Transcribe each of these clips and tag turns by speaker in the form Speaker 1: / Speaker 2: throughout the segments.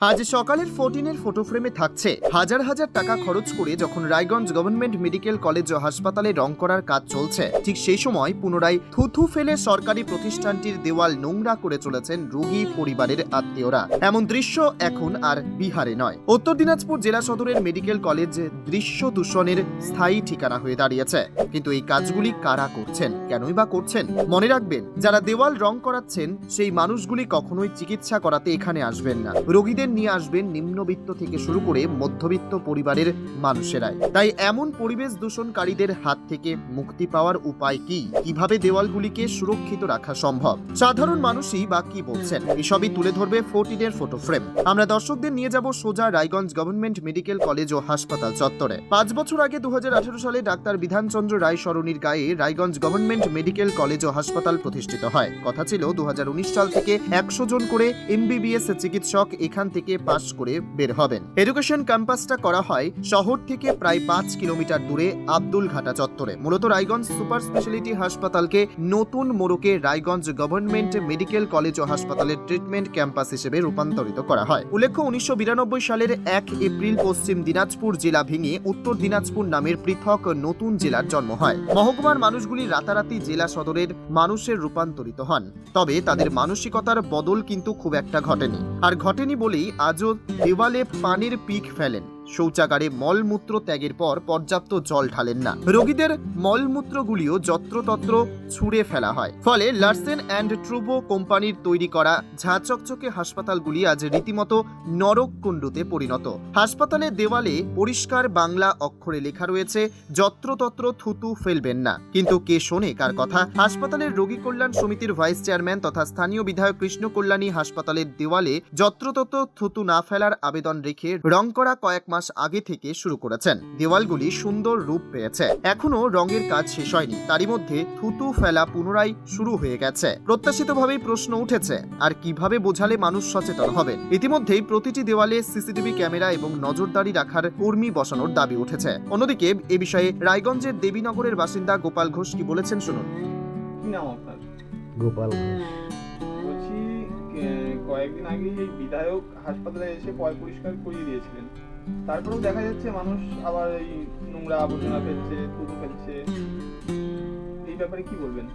Speaker 1: আজ সকালের ফোরটিনের ফটো ফ্রেমে থাকছে হাজার হাজার টাকা খরচ করে যখন রায়গঞ্জ গভর্নমেন্ট মেডিকেল কলেজ ও হাসপাতালে রং করার কাজ চলছে, ঠিক সেই সময় পুনরায় থুথু ফেলে সরকারি প্রতিষ্ঠানটির দেওয়াল নোংরা করে চলেছেন রোগী পরিবারের আত্মীয়রা। এমন দৃশ্য এখন আর বিহারে নয়। উত্তর দিনাজপুর জেলা সদরের মেডিকেল কলেজ দৃশ্য দূষণের স্থায়ী ঠিকানা হয়ে দাঁড়িয়েছে। কিন্তু এই কাজগুলি কারা করছেন? কেনই বা করছেন? মনে রাখবেন, যারা দেওয়াল রং করাচ্ছেন, সেই মানুষগুলি কখনোই চিকিৎসা করাতে এখানে আসবেন না। রোগীদের নিয়ে আসবেন নিম্নবিত্ত থেকে শুরু করে মধ্যবিত্ত পরিবারের মানুষেরাই। তাই এমন পরিবেশ দূষণকারীদের হাত থেকে মুক্তি পাওয়ার উপায় কি? কীভাবে দেওয়ালগুলিকে সুরক্ষিত রাখা সম্ভব? সাধারণ মানুষই বা কি বলছেন? এসবই তুলে ধরবে ফোরটিনের ফটো ফ্রেম আমরা দর্শকদের নিয়ে যাব সোজা রায়গঞ্জ গভর্নমেন্ট মেডিকেল কলেজ ও হাসপাতাল চত্বরে। পাঁচ বছর আগে দু হাজার আঠারো সালে ডাক্তার বিধানচন্দ্র রায় সরণির গায়ে রায়গঞ্জ গভর্নমেন্ট মেডিকেল কলেজ ও হাসপাতাল প্রতিষ্ঠিত হয়। কথা ছিল দু হাজার উনিশ সাল থেকে একশো জন করে এমবিবিএস চিকিৎসক এখান থেকে পাশ করে বের হবেন। এডুকেশন ক্যাম্পাসটা করা হয় শহর থেকে প্রায় পাঁচ কিলোমিটার দূরে আব্দুল ঘাটা চত্বরে। মূলত রায়গঞ্জ সুপার স্পেশালিটি হাসপাতালকে নতুন মোড়কে রায়গঞ্জ গভর্নমেন্ট মেডিকেল কলেজ ও হাসপাতালের ট্রিটমেন্ট ক্যাম্পাস হিসেবে রূপান্তরিত করা হয়। উল্লেখ্য, উনিশশো সালের এক এপ্রিল পশ্চিম দিনাজপুর জেলা ভেঙে উত্তর দিনাজপুর নামের পৃথক নতুন জেলার জন্ম হয়। মহকুমার মানুষগুলি রাতারাতি জেলা সদরের মানুষের রূপান্তরিত হন। তবে তাদের মানসিকতার বদল কিন্তু খুব একটা ঘটেনি। আর ঘটেনি বলেই আজও দেওয়ালে পানির পিক ফেলেন। শৌচাগারে মলমূত্র ত্যাগের পর পর্যাপ্ত জল ঢালেন না। রোগীদের মলমূত্রগুলিও যত্রতত্র ছুঁড়ে ফেলা হয়। ফলে লার্সেন অ্যান্ড ট্রুবো কোম্পানির তৈরি করা ঝাঁ চকচকে হাসপাতালগুলি আজ রীতিমতো নরক কুণ্ডুতে পরিণত। হাসপাতালের দেওয়ালে পরিষ্কার বাংলা অক্ষরে লেখা রয়েছে, যত্রতত্র থুতু ফেলবেন না। কিন্তু কে শোনে কার কথা? হাসপাতালের রোগী কল্যাণ সমিতির ভাইস চেয়ারম্যান তথা স্থানীয় বিধায়ক কৃষ্ণ কল্যাণী হাসপাতালের দেওয়ালে যত্রতত্র থুতু না ফেলার আবেদন রেখে রং করা কয়েক মাস আগে থেকে শুরু করেছেন। দেওয়ালগুলি সুন্দর রূপ পেয়েছে। এখনও রঙের কাজ শেষ হয়নি। তারই মধ্যে থুতু ফেলা পুনরায় শুরু হয়ে গেছে। প্রত্যাশিতভাবেই প্রশ্ন উঠেছে আর কীভাবে বোঝালে মানুষ সচেতন হবে? ইতিমধ্যেই প্রতিটি দেওয়ালে সিসিটিভি ক্যামেরা এবং নজরদারি রাখার কর্মী বসানোর দাবি উঠেছে। অন্যদিকে এ বিষয়ে রায়গঞ্জের দেবীনগরের বাসিন্দা গোপাল ঘোষ কি বলেছেন শুনুন।
Speaker 2: গোপাল ঘোষ।
Speaker 3: কয়েকদিন আগে এই বিধায়ক হাসপাতালে এসে পয় পরিষ্কার করিয়ে দিয়েছিলেন। তারপরেও দেখা যাচ্ছে মানুষ আবার এই নোংরা আবর্জনা ফেলছে, থুতু ফেলছে। এই ব্যাপারে কি বলবেন?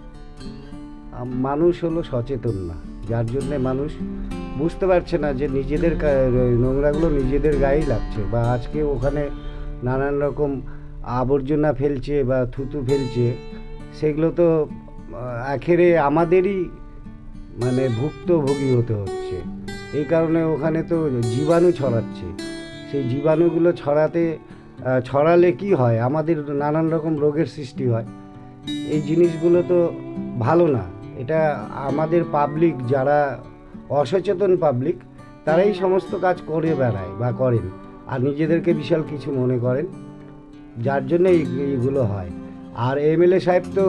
Speaker 2: মানুষ হলো সচেতন না। যার জন্যে মানুষ বুঝতে পারছে না যে নিজেদের নোংরাগুলো নিজেদের গায়েই লাগছে বা আজকে ওখানে নানান রকম আবর্জনা ফেলছে বা থুতু ফেলছে, সেগুলো তো আখেরে আমাদেরই মানে ভুক্তভোগী হতে হচ্ছে। এই কারণে ওখানে তো জীবাণু ছড়াচ্ছে। সেই জীবাণুগুলো ছড়াতে ছড়ালে কি হয়? আমাদের নানান রকম রোগের সৃষ্টি হয়। এই জিনিসগুলো তো ভালো না। এটা আমাদের পাবলিক যারা অসচেতন পাবলিক তারাই সমস্ত কাজ করে বেড়ায় বা করেন। আর নিজেদেরকে বিশাল কিছু মনে করেন, যার জন্য এইগুলো হয়। আর এমএলএ সাহেব তো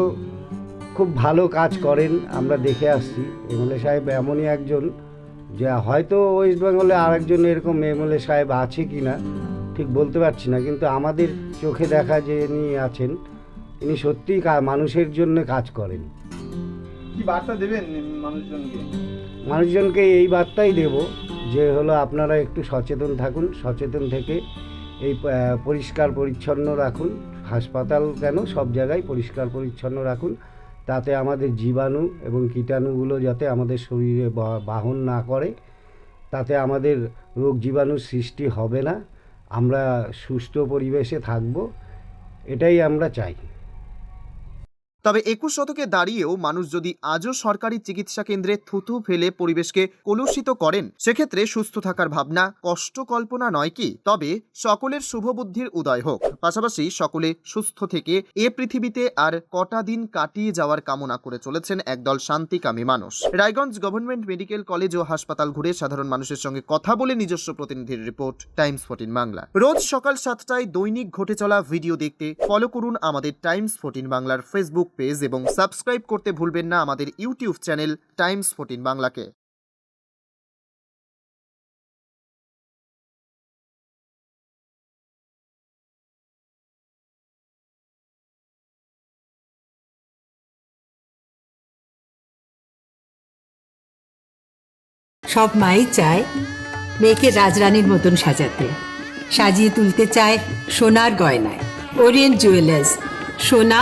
Speaker 2: খুব ভালো কাজ করেন আমরা দেখে আসছি। এমএলএ সাহেব এমনই একজন যে হয়তো ওয়েস্ট বেঙ্গলে আরেকজন এরকম এমএলএ সাহেব আছে কি না ঠিক বলতে পারছি না কিন্তু আমাদের চোখে দেখা যে ইনি আছেন ইনি সত্যিই মানুষের জন্য কাজ করেন।
Speaker 3: কি বার্তা দেবেন মানুষজনকে?
Speaker 2: মানুষজনকে এই বার্তাই দেব যে হলো আপনারা একটু সচেতন থাকুন সচেতন থেকে এই পরিষ্কার পরিচ্ছন্ন রাখুন হাসপাতাল কেন সব জায়গায় পরিষ্কার পরিচ্ছন্ন রাখুন। তাতে আমাদের জীবাণু এবং কীটাণুগুলো যাতে আমাদের শরীরে বাহন না করে, তাতে আমাদের রোগ জীবাণুর সৃষ্টি হবে না। আমরা সুস্থ পরিবেশে থাকব, এটাই আমরা চাই।
Speaker 1: তবে একুশ শতকে দাঁড়িয়েও মানুষ যদি আজও সরকারি চিকিৎসা কেন্দ্রে থুতু ফেলে পরিবেশকে কলুষিত করেন, সেক্ষেত্রে সুস্থ থাকার ভাবনা কষ্ট কল্পনা নয় কি? তবে সকলের শুভবুদ্ধির উদয় হোক। পাশাপাশি সকলে সুস্থ থেকে এ পৃথিবীতে আর কটা দিন কাটিয়ে যাওয়ার কামনা করে চলেছেন একদল শান্তিকামী মানুষ। রায়গঞ্জ গভর্নমেন্ট মেডিকেল কলেজ ও হাসপাতাল ঘুরে সাধারণ মানুষের সঙ্গে কথা বলে নিজস্ব প্রতিনিধির রিপোর্ট, টাইমস ফোর্টিন বাংলা। রোজ সকাল সাতটায় দৈনিক ঘটে চলা ভিডিও দেখতে ফলো করুন আমাদের টাইমস ফোর্টিন বাংলার ফেসবুক পেজ এবং সাবস্ক্রাইব করতে ভুলবেন না আমাদের ইউটিউব চ্যানেল টাইমস ফোর্টিন বাংলাকে।
Speaker 4: সব মাই চায় মেয়েকে রাজরানীর মতন সাজাতে। সাজিয়ে তুলতে চায় সোনার গয়নায়। ওরিয়েন্ট জুয়েলার্স, সোনা